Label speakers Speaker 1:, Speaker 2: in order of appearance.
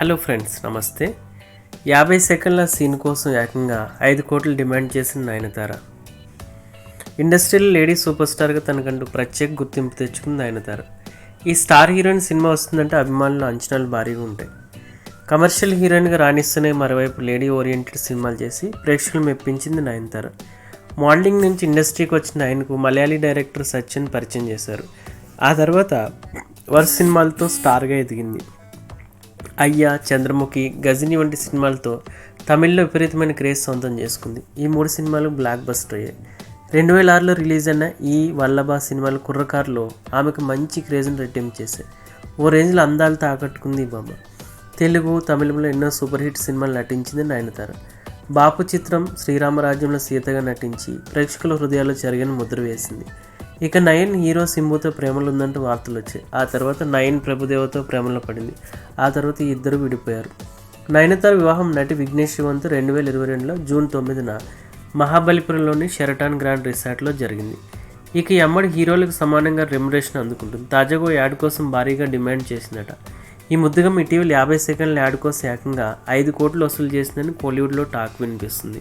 Speaker 1: Hello friends నమస్తే. యాభై సెకండ్ల సీన్ కోసం ఏకంగా ఐదు కోట్లు డిమాండ్ చేసిన నయనతార. ఇండస్ట్రియల్ లేడీ సూపర్ స్టార్గా తనకంటూ ప్రత్యేక గుర్తింపు తెచ్చుకుంది నయనతార. ఈ స్టార్ హీరోయిన్ సినిమా వస్తుందంటే అభిమానుల అంచనాలు భారీగా ఉంటాయి. కమర్షియల్ హీరోయిన్గా రాణిస్తూనే మరోవైపు లేడీ ఓరియంటెడ్ సినిమాలు చేసి ప్రేక్షకులు మెప్పించింది నయనతార. మోడలింగ్ నుంచి ఇండస్ట్రీకి వచ్చిన ఆయనకు మలయాళీ డైరెక్టర్ సచిన్ పరిచయం చేశారు. ఆ తర్వాత వరుస సినిమాలతో స్టార్గా ఎదిగింది. అయ్యా చంద్రముఖి గజిని వంటి సినిమాలతో తమిళ్ళో విపరీతమైన క్రేజ్ సొంతం చేసుకుంది. ఈ మూడు సినిమాలు బ్లాక్ బస్టర్ అయ్యాయి రెండు వేల ఆరులో రిలీజ్ అయిన ఈ వల్లభ సినిమాలు కుర్రకారులో ఆమెకు మంచి క్రేజ్ను రెట్టింపు చేశాయి. ఓ రేంజ్లో అందాలతో ఆకట్టుకుంది ఈ బొమ్మ. తెలుగు తమిళంలో ఎన్నో సూపర్ హిట్ సినిమాలు నటించింది నయనతార. బాపు చిత్రం శ్రీరామరాజ్యంలో సీతగా నటించి ప్రేక్షకుల హృదయాల్లో జరిగిన ముద్ర వేసింది. ఇక నయన్ హీరో సింబుతో ప్రేమలు ఉందంటూ వార్తలు వచ్చాయి ఆ తర్వాత నయన్ ప్రభుదేవతో ప్రేమలో పడింది. ఆ తర్వాత ఈ ఇద్దరు విడిపోయారు. నయనతార వివాహం నటి విఘ్నేష్ శివంత్ రెండు వేల ఇరవై రెండులో జూన్ తొమ్మిదిన మహాబలిపురంలోని షెరటాన్ గ్రాండ్ రిసార్ట్లో జరిగింది. ఇక ఈ అమ్మడి హీరోలకు సమానంగా రెమ్యురేషన్ అందుకుంటుంది. తాజాగా యాడ్ కోసం భారీగా డిమాండ్ చేసిందట. ఈ ముద్దుగం ఇటీవల యాభై సెకండ్ల యాడ్ కోసం ఏకంగా ఐదు కోట్లు వసూలు చేసిందని కోలీవుడ్లో టాక్ వినిపిస్తుంది.